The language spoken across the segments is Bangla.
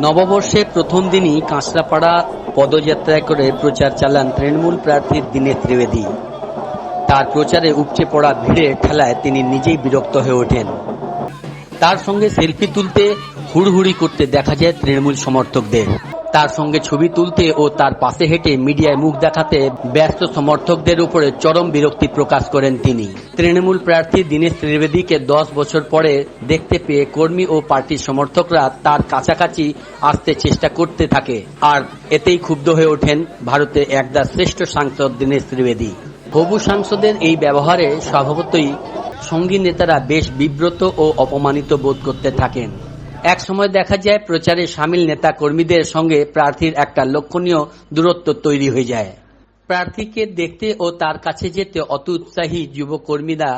নববর্ষের প্রথম দিনই কাঁচরাপাড়া পদযাত্রা করে প্রচার চালান তৃণমূল প্রার্থী দীনেশ ত্রিবেদী। তার প্রচারে উপচে পড়া ভিড়ে ঠেলায় তিনি নিজেই বিরক্ত হয়ে ওঠেন। তার সঙ্গে সেলফি তুলতে হুড়হুড়ি করতে দেখা যায় তৃণমূল সমর্থকদের। তার সঙ্গে ছবি তুলতে ও তার পাশে হেঁটে মিডিয়ায় মুখ দেখাতে ব্যস্ত সমর্থকদের উপরে চরম বিরক্তি প্রকাশ করেন তিনি। তৃণমূল প্রার্থী দীনেশ ত্রিবেদীকে দশ বছর পরে দেখতে পেয়ে কর্মী ও পার্টির সমর্থকরা তার কাছাকাছি আসতে চেষ্টা করতে থাকে। আর এতেই ক্ষুব্ধ হয়ে ওঠেন ভারতে একদা শ্রেষ্ঠ সাংসদ দীনেশ ত্রিবেদী। হবু সাংসদের এই ব্যবহারে স্বভাবতই সঙ্গী নেতারা বেশ বিব্রত ও অপমানিত বোধ করতে থাকেন। এক সময় দেখা যায় প্রচারে সামিল নেতা কর্মীদের সঙ্গে প্রার্থীর একটা লক্ষণীয় দূরত্ব তৈরি হয়ে যায় প্রার্থীকে দেখতে ও তার কাছে যেতে অত উৎসাহী যুবকর্মীরা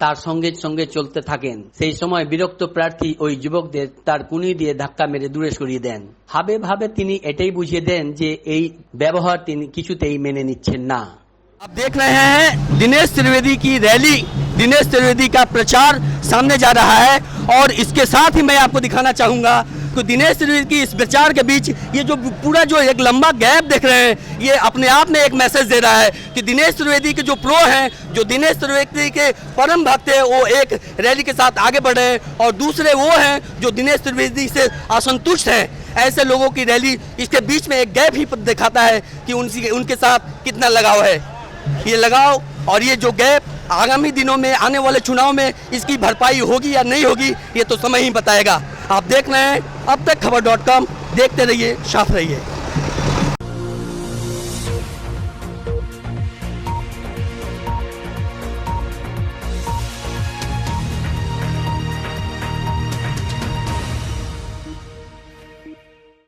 তার সঙ্গে সঙ্গে চলতে থাকেন সেই সময় বিরক্ত প্রার্থী ওই যুবকদের তার কুনি দিয়ে ধাক্কা মেরে দূরে সরিয়ে দেন ভাবে ভাবে তিনি এটাই বুঝিয়ে দেন যে এই ব্যবহার তিনি কিছুতেই মেনে নিচ্ছেন না आप देख रहे हैं दिनेश त्रिवेदी की रैली दिनेश त्रिवेदी का प्रचार सामने जा रहा है और इसके साथ ही मैं आपको दिखाना चाहूँगा तो दिनेश त्रिवेदी की इस प्रचार के बीच ये जो पूरा जो एक लंबा गैप देख रहे हैं, ये अपने आप में एक मैसेज दे रहा है कि दिनेश त्रिवेदी के जो प्रो हैं, जो दिनेश त्रिवेदी के परम भक्त हैं, वो एक रैली के साथ आगे बढ़े हैं और दूसरे वो हैं जो दिनेश त्रिवेदी से असंतुष्ट हैं। ऐसे लोगों की रैली इसके बीच में एक गैप ही दिखाता है कि उनसी, उनके साथ कितना लगाव है। ये लगाव और ये जो गैप आगामी दिनों में, आने वाले चुनाव में इसकी भरपाई होगी या नहीं होगी, ये तो समय ही बताएगा। आप देख रहे हैं, अब तक खबर डॉट कॉम देखते रहिए, साफ़ रहिए।